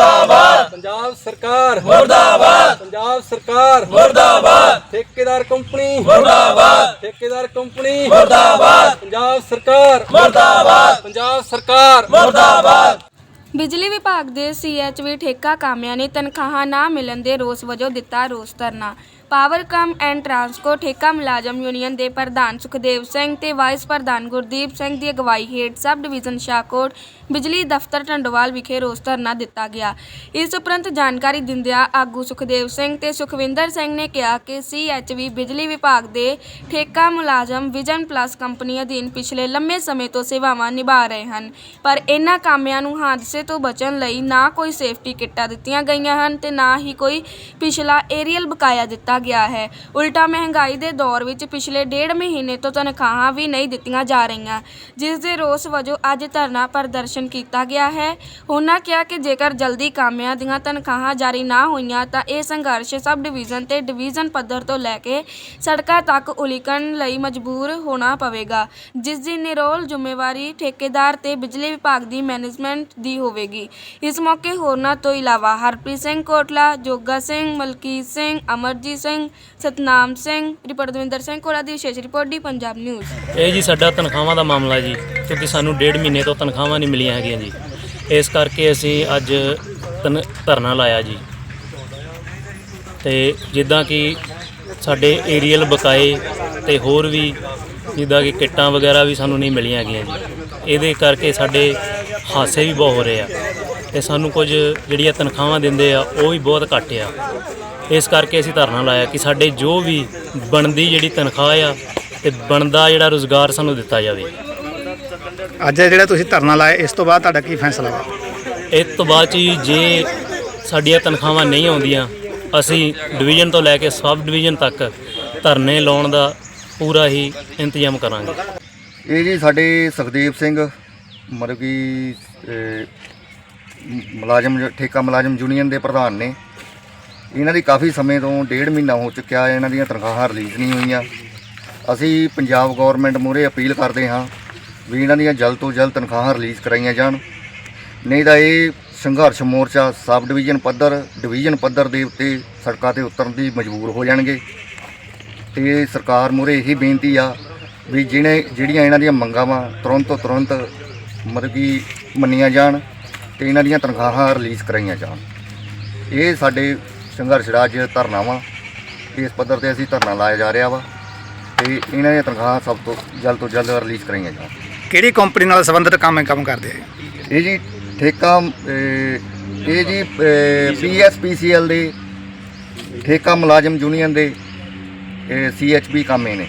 ਮੁਰਦਾਬਾਦ। ਪੰਜਾਬ ਸਰਕਾਰ। ਮੁਰਦਾਬਾਦ। ਪੰਜਾਬ ਸਰਕਾਰ। ਮੁਰਦਾਬਾਦ। ਠੇਕੇਦਾਰ ਕੰਪਨੀ। ਮੁਰਦਾਬਾਦ। ਠੇਕੇਦਾਰ ਕੰਪਨੀ। ਮੁਰਦਾਬਾਦ। ਪੰਜਾਬ ਸਰਕਾਰ। ਮੁਰਦਾਬਾਦ। ਪੰਜਾਬ ਸਰਕਾਰ। ਮੁਰਦਾਬਾਦ। ਬਿਜਲੀ ਵਿਭਾਗ ਦੇ ਸੀਐਚਵੀ ਠੇਕਾ ਕਾਮਿਆਂ ਨੇ ਤਨਖਾਹਾਂ ਨਾ ਮਿਲਣ ਦੇ ਰੋਸ ਵਜੋਂ ਦਿੱਤਾ ਰੋਸ ਧਰਨਾ। ਪਾਵਰਕਾਮ ਐਂਡ ਟਰਾਂਸਕੋ ਠੇਕਾ ਮੁਲਾਜ਼ਮ ਯੂਨੀਅਨ ਦੇ ਪ੍ਰਧਾਨ ਸੁਖਦੇਵ ਸਿੰਘ ਤੇ ਵਾਈਸ ਪ੍ਰਧਾਨ ਗੁਰਦੀਪ ਸਿੰਘ ਦੀ ਅਗਵਾਈ ਹੇਠ ਸਬ ਡਿਵੀਜ਼ਨ ਸ਼ਾਹਕੋਟ ਬਿਜਲੀ ਦਫ਼ਤਰ ਟੰਡਵਾਲ ਵਿਖੇ ਰੋਸ ਧਰਨਾ ਦਿੱਤਾ ਗਿਆ। ਇਸ ਉਪਰੰਤ ਜਾਣਕਾਰੀ ਦਿੰਦਿਆਂ ਆਗੂ ਸੁਖਦੇਵ ਸਿੰਘ ਤੇ ਸੁਖਵਿੰਦਰ ਸਿੰਘ ਨੇ ਕਿਹਾ ਕਿ ਸੀਐਚਵੀ ਬਿਜਲੀ ਵਿਭਾਗ ਦੇ ਠੇਕਾ ਮੁਲਾਜ਼ਮ ਵਿਜਨ ਪਲੱਸ ਕੰਪਨੀ ਅਧੀਨ ਪਿਛਲੇ ਲੰਮੇ ਸਮੇਂ ਤੋਂ ਸੇਵਾਵਾਂ ਨਿਭਾ ਰਹੇ ਹਨ, ਪਰ ਇਹਨਾਂ ਕਾਮਿਆਂ ਨੂੰ ਹਾਦਸੇ ਤੋਂ ਬਚਣ ਲਈ ਨਾ ਕੋਈ ਸੇਫਟੀ ਕਿੱਟਾਂ ਦਿੱਤੀਆਂ ਗਈਆਂ ਹਨ ਤੇ ਨਾ ਹੀ ਕੋਈ ਪਿਛਲਾ ਏਰੀਅਲ ਬਕਾਇਆ ਦਿੱਤਾ ਗਿਆ ਹੈ। ਉਲਟਾ ਮਹਿੰਗਾਈ ਦੇ ਦੌਰ ਵਿੱਚ ਪਿਛਲੇ ਡੇਢ ਮਹੀਨੇ ਤੋਂ ਤਨਖਾਹਾਂ ਵੀ ਨਹੀਂ ਦਿੱਤੀਆਂ ਜਾ ਰਹੀਆਂ, ਜਿਸ ਦੇ ਰੋਸ ਵਜੋਂ ਅੱਜ ਧਰਨਾ ਪ੍ਰਦਰਸ਼ਨ ਕੀਤਾ ਗਿਆ ਹੈ। ਉਹਨਾਂ ਕਿਹਾ ਕਿ ਜੇਕਰ ਜਲਦੀ ਕਾਮਿਆਂ ਦੀਆਂ ਤਨਖਾਹਾਂ ਜਾਰੀ ਨਾ ਹੋਈਆਂ ਤਾਂ ਇਹ ਸੰਘਰਸ਼ ਸਬ ਡਿਵੀਜ਼ਨ ਤੇ ਡਿਵੀਜ਼ਨ ਪੱਧਰ ਤੋਂ ਲੈ ਕੇ ਸੜਕਾਂ ਤੱਕ ਉਲੀਕਣ ਲਈ ਮਜਬੂਰ ਹੋਣਾ ਪਵੇਗਾ, ਜਿਸ ਦੀ ਨਿਰੋਲ ਜ਼ਿੰਮੇਵਾਰੀ ਠੇਕੇਦਾਰ ਤੇ ਬਿਜਲੀ ਵਿਭਾਗ ਦੀ ਮੈਨੇਜਮੈਂਟ ਦੀ ਹੋਵੇਗੀ। ਇਸ ਮੌਕੇ ਹੋਰਨਾਂ ਤੋਂ ਇਲਾਵਾ ਹਰਪ੍ਰੀਤ ਸਿੰਘ ਕੋਟਲਾ, ਜੋਗਾ ਸਿੰਘ, ਮਲਕੀਤ ਸਿੰਘ, ਅਮਰਜੀਤ ਸਿੰਘ ਸਿੰਘ, ਸਤਨਾਮ ਸਿੰਘ ਰਿਪਰਦਵਿੰਦਰ ਸਿੰਘ ਕੋਲਾ ਦੀ ਵਿਸ਼ੇਸ਼ ਰਿਪੋਰਟ ਦੀ ਪੰਜਾਬ ਨਿਊਜ਼। ਇਹ ਜੀ ਸਾਡਾ ਤਨਖਾਹਾਂ ਦਾ ਮਾਮਲਾ ਜੀ, ਕਿਉਂਕਿ ਸਾਨੂੰ ਡੇਢ ਮਹੀਨੇ ਤੋਂ ਤਨਖਾਹਾਂ ਨਹੀਂ ਮਿਲੀਆਂ ਹੈਗੀਆਂ ਜੀ। ਇਸ ਕਰਕੇ ਅਸੀਂ ਅੱਜ ਤਨ- ਧਰਨਾ ਲਾਇਆ ਜੀ। ਤੇ ਜਿੱਦਾਂ ਕਿ ਸਾਡੇ ਏਰੀਅਲ ਬਕਾਏ ਤੇ ਹੋਰ ਵੀ ਜਿੱਦਾਂ ਕਿ ਕਿੱਟਾਂ ਵਗੈਰਾ ਵੀ ਸਾਨੂੰ ਨਹੀਂ ਮਿਲੀਆਂ ਹੈਗੀਆਂ ਜੀ। ਇਹਦੇ ਕਰਕੇ ਸਾਡੇ ਹਾਸੇ ਵੀ ਬਹੁਤ ਹੋ ਰਹੇ ਆ। ਤੇ ਸਾਨੂੰ ਕੁਝ ਜਿਹੜੀਆਂ ਤਨਖਾਹਾਂ ਦਿੰਦੇ ਆ, ਉਹ ਵੀ ਬਹੁਤ ਘੱਟ ਆ। ਇਸ ਕਰਕੇ ਅਸੀਂ ਧਰਨਾ ਲਾਇਆ ਕਿ ਸਾਡੇ ਜੋ ਵੀ ਬਣਦੀ ਜਿਹੜੀ ਤਨਖਾਹ ਆ ਤੇ ਬਣਦਾ ਜਿਹੜਾ ਰੋਜ਼ਗਾਰ ਸਾਨੂੰ ਦਿੱਤਾ ਜਾਵੇ। ਅੱਜ ਜਿਹੜਾ ਤੁਸੀਂ ਧਰਨਾ ਲਾਇਆ ਇਸ ਤੋਂ ਬਾਅਦ ਤੁਹਾਡਾ ਕੀ ਫੈਸਲਾ ਹੈ ਇਸ ਤੋਂ ਬਾਅਦ 'ਚ ਜੀ ਜੇ ਸਾਡੀਆਂ ਤਨਖਾਹਾਂ ਨਹੀਂ ਆਉਂਦੀਆਂ ਅਸੀਂ ਡਿਵੀਜ਼ਨ ਤੋਂ ਲੈ ਕੇ ਸਬ ਡਿਵੀਜ਼ਨ ਤੱਕ ਧਰਨੇ ਲਾਉਣ ਦਾ ਪੂਰਾ ਹੀ ਇੰਤਜ਼ਾਮ ਕਰਾਂਗੇ। ਇਹ ਜੀ ਸਾਡੇ ਸੁਖਦੇਵ ਸਿੰਘ ਮਤਲਬ ਕਿ ਮੁਲਾਜ਼ਮ ਜ- ਠੇਕਾ ਮੁਲਾਜ਼ਮ ਯੂਨੀਅਨ ਦੇ ਪ੍ਰਧਾਨ ਨੇ। ਇਹਨਾਂ ਦੀ ਕਾਫੀ ਸਮੇਂ ਤੋਂ ਡੇਢ ਮਹੀਨਾ ਹੋ ਚੁੱਕਿਆ ਹੈ, ਇਹਨਾਂ ਦੀਆਂ ਤਨਖਾਹਾਂ ਰਿਲੀਜ਼ ਨਹੀਂ ਹੋਈਆਂ। ਅਸੀਂ ਪੰਜਾਬ ਗਵਰਨਮੈਂਟ ਮੂਹਰੇ ਅਪੀਲ ਕਰਦੇ ਹਾਂ ਵੀ ਇਹਨਾਂ ਦੀਆਂ ਜਲਦ ਤੋਂ ਜਲਦ ਤਨਖਾਹਾਂ ਰਿਲੀਜ਼ ਕਰਾਈਆਂ ਜਾਣ। ਨਹੀਂ ਤਾਂ ਇਹ ਸੰਘਰਸ਼ ਮੋਰਚਾ ਸਬ ਡਿਵੀਜ਼ਨ ਪੱਧਰ ਡਿਵੀਜ਼ਨ ਪੱਧਰ ਦੇ ਉੱਤੇ ਸੜਕਾਂ ਤੇ ਉਤਰਨ ਦੀ ਮਜਬੂਰ ਹੋ ਜਾਣਗੇ। ਤੇ ਸਰਕਾਰ ਮੂਹਰੇ ਇਹੀ ਬੇਨਤੀ ਆ ਵੀ ਜਿਹਨੇ ਜਿਹੜੀਆਂ ਇਹਨਾਂ ਦੀਆਂ ਮੰਗਾਂ ਵਾ ਤੁਰੰਤ ਤੋਂ ਤੁਰੰਤ ਮਤਲਬ ਕਿ ਮੰਨੀਆਂ ਜਾਣ ਤੇ ਇਹਨਾਂ ਦੀਆਂ ਤਨਖਾਹਾਂ ਰਿਲੀਜ਼ ਕਰਾਈਆਂ ਜਾਣ। ਇਹ ਸਾਡੇ ਸੰਘਰਸ਼ ਦਾ ਅੱਜ ਧਰਨਾ ਵਾ ਇਸ ਪੱਧਰ ਤੇ ਅਸੀਂ ਧਰਨਾ ਲਾਇਆ ਜਾ ਰਿਹਾ ਵਾ ਤੇ ਇਹਨਾਂ ਦੀਆਂ ਤਨਖਾਹਾਂ ਸਭ ਤੋਂ ਜਲਦ ਤੋਂ ਜਲਦ ਰਿਲੀਜ਼ ਕਰਾਈਆਂ ਜਾਣ। ਕਿਹੜੀ ਕੰਪਨੀ ਨਾਲ ਸੰਬੰਧਿਤ ਕੰਮ ਕੰਮ ਕਰਦੇ ਆ ਇਹ? ਜੀ ਠੇਕਾ ਇਹ ਜੀ ਪੀਐਸਪੀਸੀਐਲ ਦੇ ਠੇਕਾ ਮੁਲਾਜ਼ਮ ਯੂਨੀਅਨ ਦੇ ਸੀਐਚਬੀ ਕਾਮੇ ਨੇ।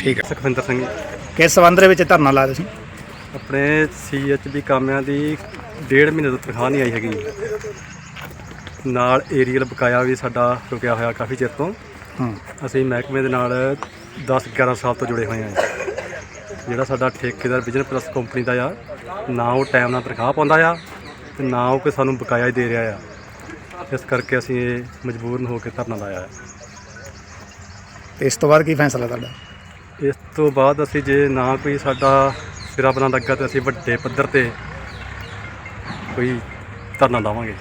ਠੀਕ ਹੈ। ਸੁਖਵਿੰਦਰ ਸਿੰਘ ਜੀ। ਕਿਸ ਸੰਬੰਧ ਦੇ ਵਿੱਚ ਧਰਨਾ ਲਾਇਆ ਤੁਸੀਂ? ਆਪਣੇ ਸੀਐਚਬੀ ਕਾਮਿਆਂ ਦੀ ਡੇਢ ਮਹੀਨੇ ਤੋਂ ਤਨਖਾਹ ਨਹੀਂ ਆਈ ਹੈਗੀ। ਨਾਲ ਏਰੀਅਲ ਬਕਾਇਆ ਵੀ ਸਾਡਾ ਰੁਕਿਆ ਹੋਇਆ ਕਾਫੀ ਚਿਰ ਤੋਂ। ਹੂੰ। ਅਸੀਂ ਮਹਿਕਮੇ ਦੇ ਨਾਲ 10 11 ਸਾਲ ਤੋਂ ਜੁੜੇ ਹੋਏ ਹਾਂ। ਜਿਹੜਾ ਸਾਡਾ ਠੇਕੇਦਾਰ ਬਿਜਨਸ ਪਲੱਸ ਕੰਪਨੀ ਦਾ ਆ ਨਾ ਉਹ ਟਾਈਮ ਨਾਲ ਤਨਖਾਹ ਪਾਉਂਦਾ ਆ ਤੇ ਨਾ ਉਹ ਕੋਈ ਸਾਨੂੰ ਬਕਾਇਆ ਹੀ ਦੇ ਰਿਹਾ ਆ। ਇਸ ਕਰਕੇ ਅਸੀਂ ਇਹ ਮਜਬੂਰਨ ਹੋ ਕੇ ਧਰਨਾ ਲਾਇਆ ਹੈ ਇਸ ਤੋਂ ਬਾਅਦ ਕੀ ਫੈਸਲਾ ਤੁਹਾਡਾ? ਇਸ ਤੋਂ ਬਾਅਦ ਅਸੀਂ ਜੇ ਨਾ ਕੋਈ ਸਾਡਾ ਸਿਰਾ ਬਣਾ ਲੱਗਾ ਤੇ ਅਸੀਂ ਵੱਡੇ ਪੱਧਰ ਤੇ ਕੋਈ ਧਰਨਾ ਲਾਵਾਂਗੇ।